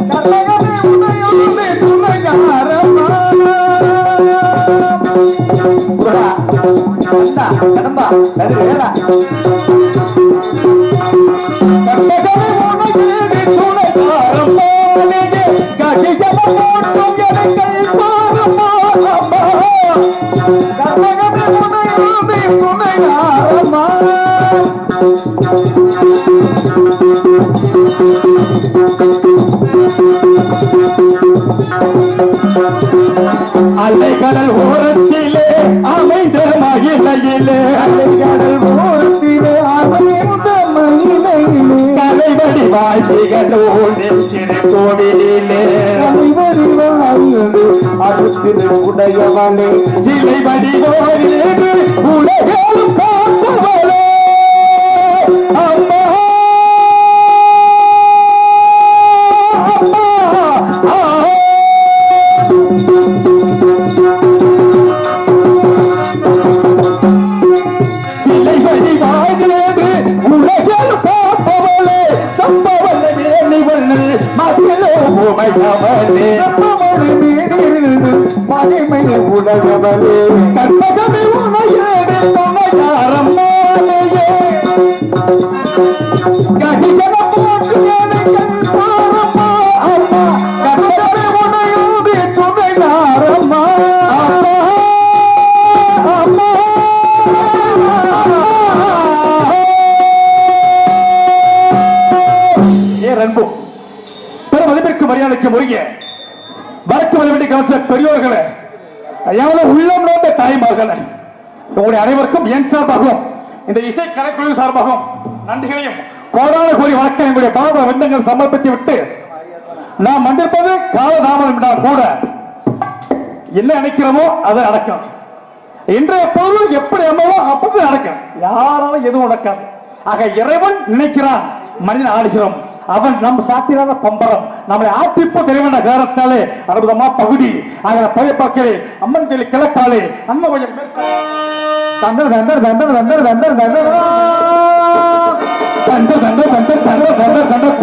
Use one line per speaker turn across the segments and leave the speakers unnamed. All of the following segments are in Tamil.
இங்கிருந்து அலைகடல் ஓரத்திலே அமைந்த மகிழையிலே அலைகடல் ஓரத்திலே அமைந்த மகிழையிலே கலைவடி வாழ்க்கைகளோடு திருக்கோவிலே கலைவடி வாழ்ந்து அடுத்திரு உடையவனே சிலை வடிவோடு எவ்வளவு உள்ளம் நோந்த தாய்மார்களே. உங்களுடைய அனைவருக்கும் என் சார்பாகவும் இந்த இசை கலைக்குழு சார்பாகவும் நன்றிகளையும் கோடான கோடி வணக்கம் எங்களுடைய பாப விந்தங்கள் சமர்ப்பித்து விட்டு நாம் வந்திருப்பது காலதாமதம் என்றால் கூட என்ன நினைக்கிறோமோ அது நடக்கும். இன்றைய பொருள் எப்படி அம்மவோ அப்படி நடக்கும். யாராலும் எதுவும் நடக்காது. ஆக இறைவன் நினைக்கிறான் மனிதன் ஆடுகிறோம். அவன் நம் சாத்திராத பம்பரம் நம்மளை ஆட்டிப்போ தெரியவேண்ட காரணத்தாலே அற்புதமா பகுதி அதனை பழைய அம்மன் கோயில் கிழக்காலே அம்மன் கொஞ்சம் தந்தர் தந்தர் தந்தர் தந்தர் தந்தர் தந்தர் தந்தர் தந்தர் தந்தர் தந்தர் தந்தர் தந்தர்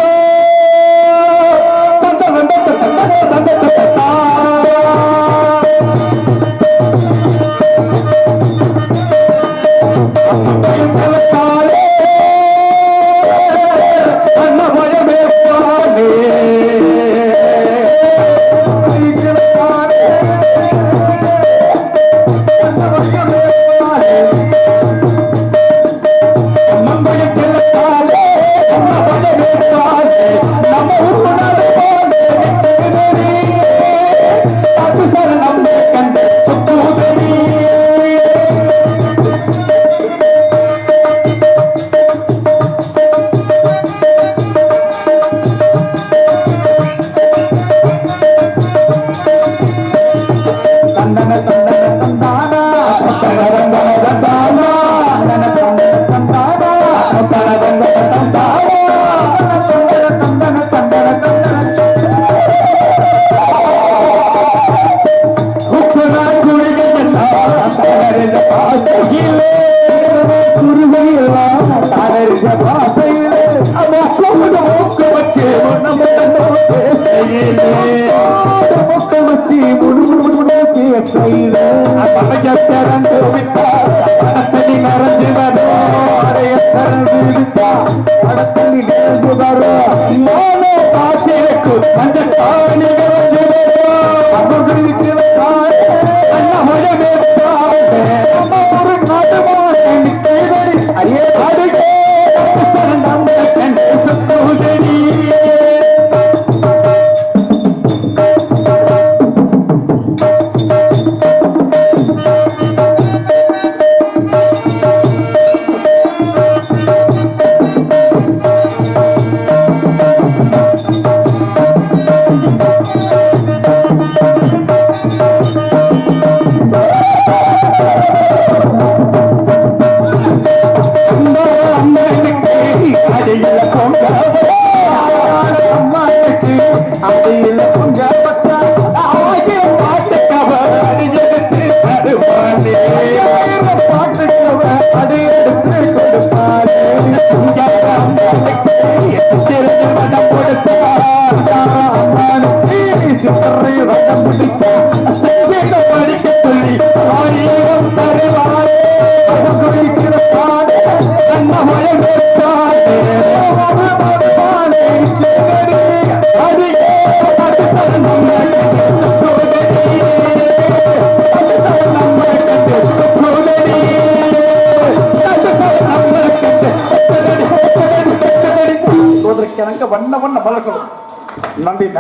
தந்தர் தந்தர் தந்தர் தந்தர் கிழக்காலே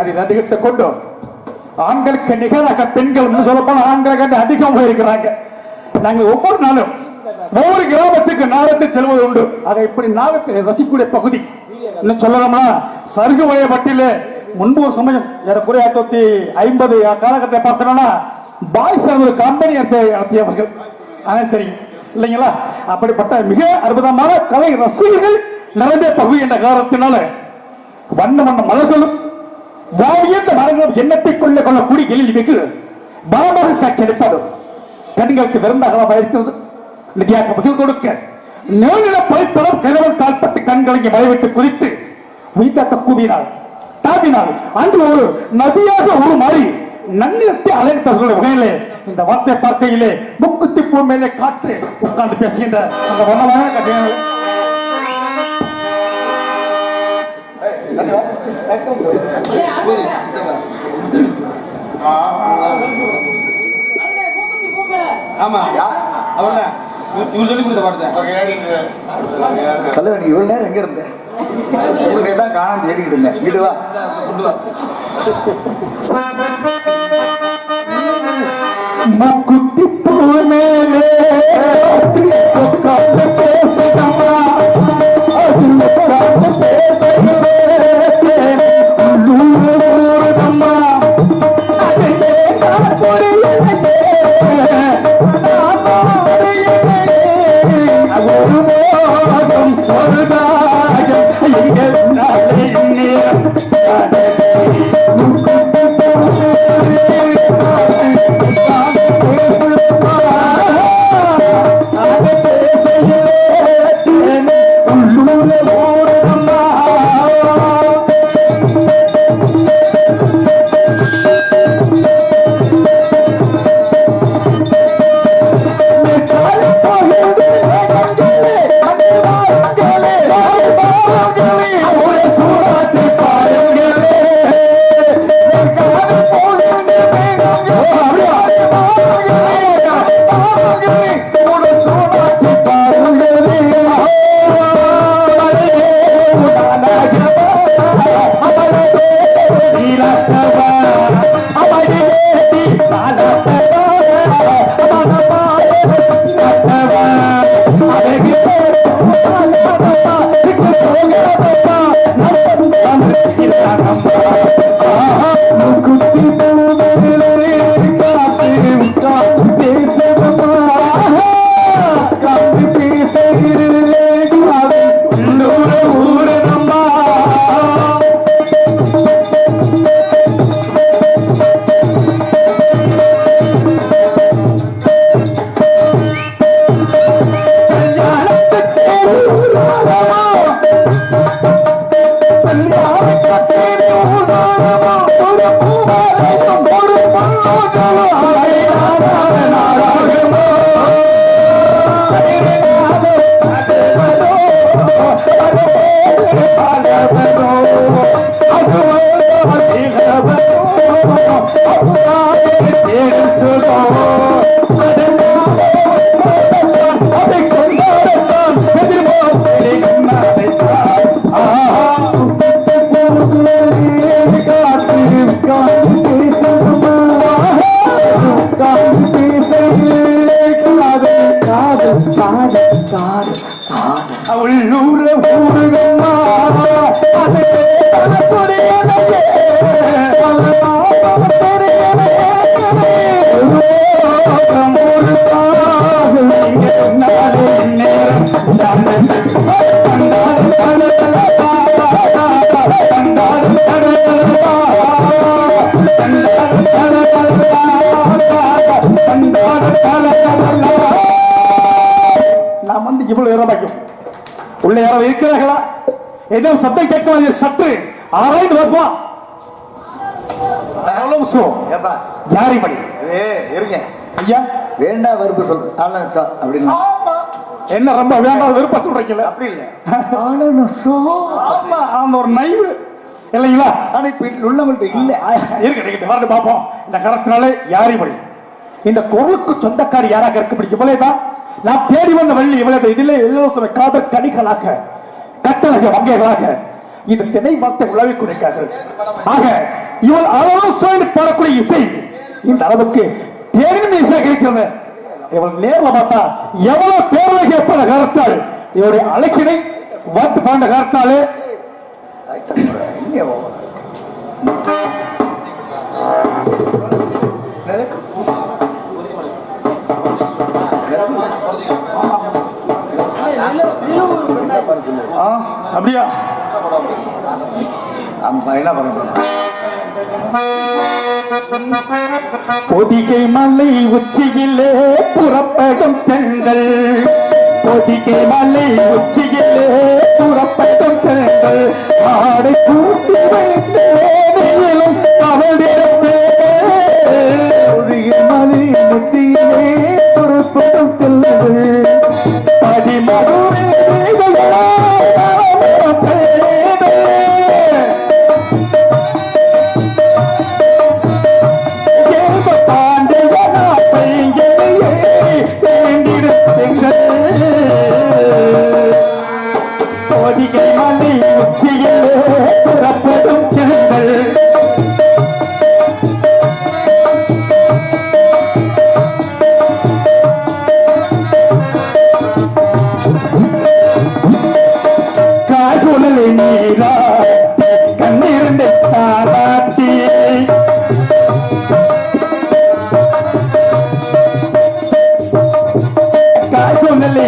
நன்றி நன்றி நன்றி கொண்டு ஆண்களுக்கு நிகராக பெண்கள் இன்னும் சொல்ல போனா ஆண்களை கண்டு அதிகம் போயிருக்கிறாங்க. நாங்கள் ஒவ்வொரு நாளும் ஒவ்வொரு கிராமத்துக்கு நாளத்தை செல்வது உண்டு. அதை இப்படி நாளத்தை ரசிக்கூடிய பகுதி? இன்னும் சொல்லணும்னா சருகு வயப்பட்டில முன்பு ஒரு சமயம் ஏறக்குறைய ஆயிரத்தி ஐம்பது காலகட்டத்தை பார்த்தோம்னா பாய்ஸ் ஒரு கம்பெனி நடத்தியவர்கள். ஆனால் தெரியும். இல்லைங்களா? அப்படிப்பட்ட மிக அற்புதமான கலை ரசிகர்கள் நிறைந்த பகுதி என்ற காரணத்தினால வண்ண வண்ண மலர்களும் ஓவியந்த மரங்களும் எண்ணத்தை கொள்ள கொள்ளக்கூடிய எழில் மிகு பலமாக காட்சியளிப்பதும் கண்களுக்கு விருந்தாக இருக்கிறது நிதியாக பதில் கொடுக்க. நேரிட பழிப்படம் கணவன் கால்பட்டு கண்களை மறைவிட்டு குறித்து உயிர்த்த கூவினாள். தாவினார் அன்று ஒரு நதியாக உருமாறி நன்னிலத்தை அலைத்தவர்களுடைய வகையிலே இந்த வார்த்தை பார்க்கையிலே முக்குத்தி பூ மேலே காற்று உட்கார்ந்து பேசுகின்ற அந்த வண்ணமான கதைகள்
ஆமா அவங்க இவங்க சொல்லி கொடுத்த பாட்டு
தலைவன் இவ்வளவு நேரம் எங்க இருந்த? உங்களுக்கு தான் காணாம தேடிக்கிட்டு இருந்தேன். வீடு வா.
பூ உள்ளூர ஊருகம்மா யாரும் இருக்கிறார்களா? ஏதோ சத்தம் கேட்க சற்று ஆராய்ந்து பார்ப்போம் ஜாரி படி
இருங்க.
ஐயா.
வேண்டா வெறுப்பு சொல்லு அப்படின்னு.
என்ன ரொம்ப வேண்டாம் விருப்பம் சொல்றீங்களா
அப்படி இல்ல.
ஆமா. அந்த ஒரு நைவு. இல்லைங்களா
ஆனா இப்ப உள்ளவங்கள்ட்ட இல்ல.
இருக்கு இருக்கட்டும் வரட்டு பார்ப்போம். இந்த கரத்தினாலே யாரி வழி இந்த குரலுக்கு சொந்தக்காரி யாராக இருக்க முடியும் இவளேதான் நான் தேடி வந்த வள்ளி இவளே இதிலே இலவச காதல் கனிகளாக கட்டளக வங்கைகளாக இந்த திணை மரத்தை உழவி குறைக்கார்கள் ஆக இவள் ஆலோசனை பாடக்கூடிய இசை இந்த அளவுக்கு தேனின் இசை கிடைக்கிறது. இவள் நேர்ல பார்த்தா எவ்வளவு பேரழகி எப்பட காரணத்தால் இவருடைய அழகினை வாட்டு பாண்ட காரணத்தாலே ஆ, அப்படியா?
என்ன
பொதிகை மலை உச்சியிலே புறப்படும் பெண்கள். பொதிகை மலை உச்சியிலே புறப்படும் பெண்கள்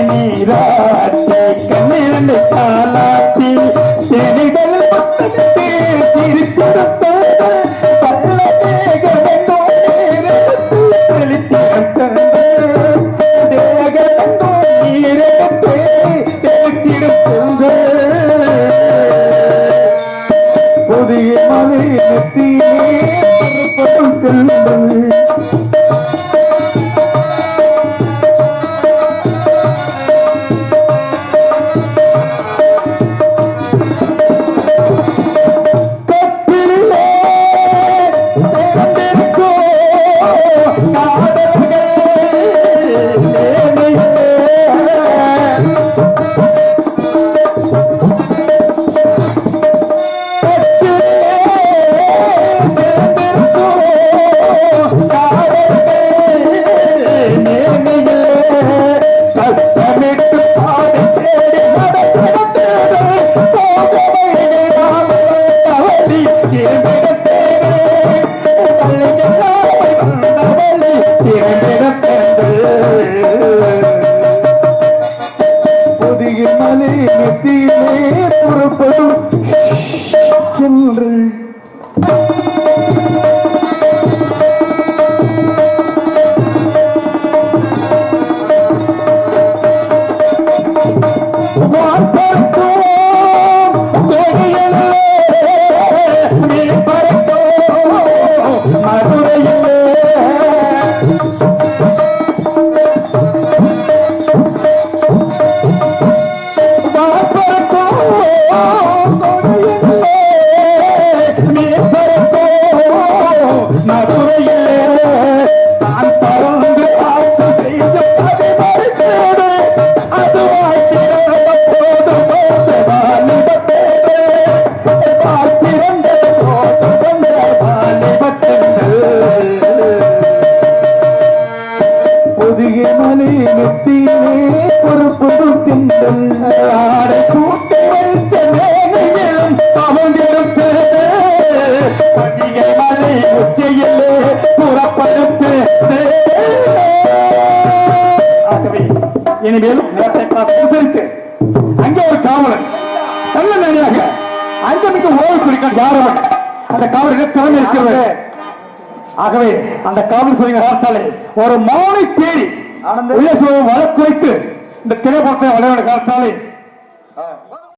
కన్నీరా కన్నీరండి చాలా அனுசரித்து அங்கே ஒரு காவலன் நல்ல நிலையாக அங்கே மிக ஓய்வு குறிக்க யாரவன் அந்த காவலர்கள் திறமை இருக்கிறது ஆகவே அந்த காவல் சொல்லுங்க வார்த்தாலே ஒரு மானை தேடி. உள்ளே வழக்கு வைத்து இந்த திரைப்படத்தை வளைவட காலத்தாலே
ஆ.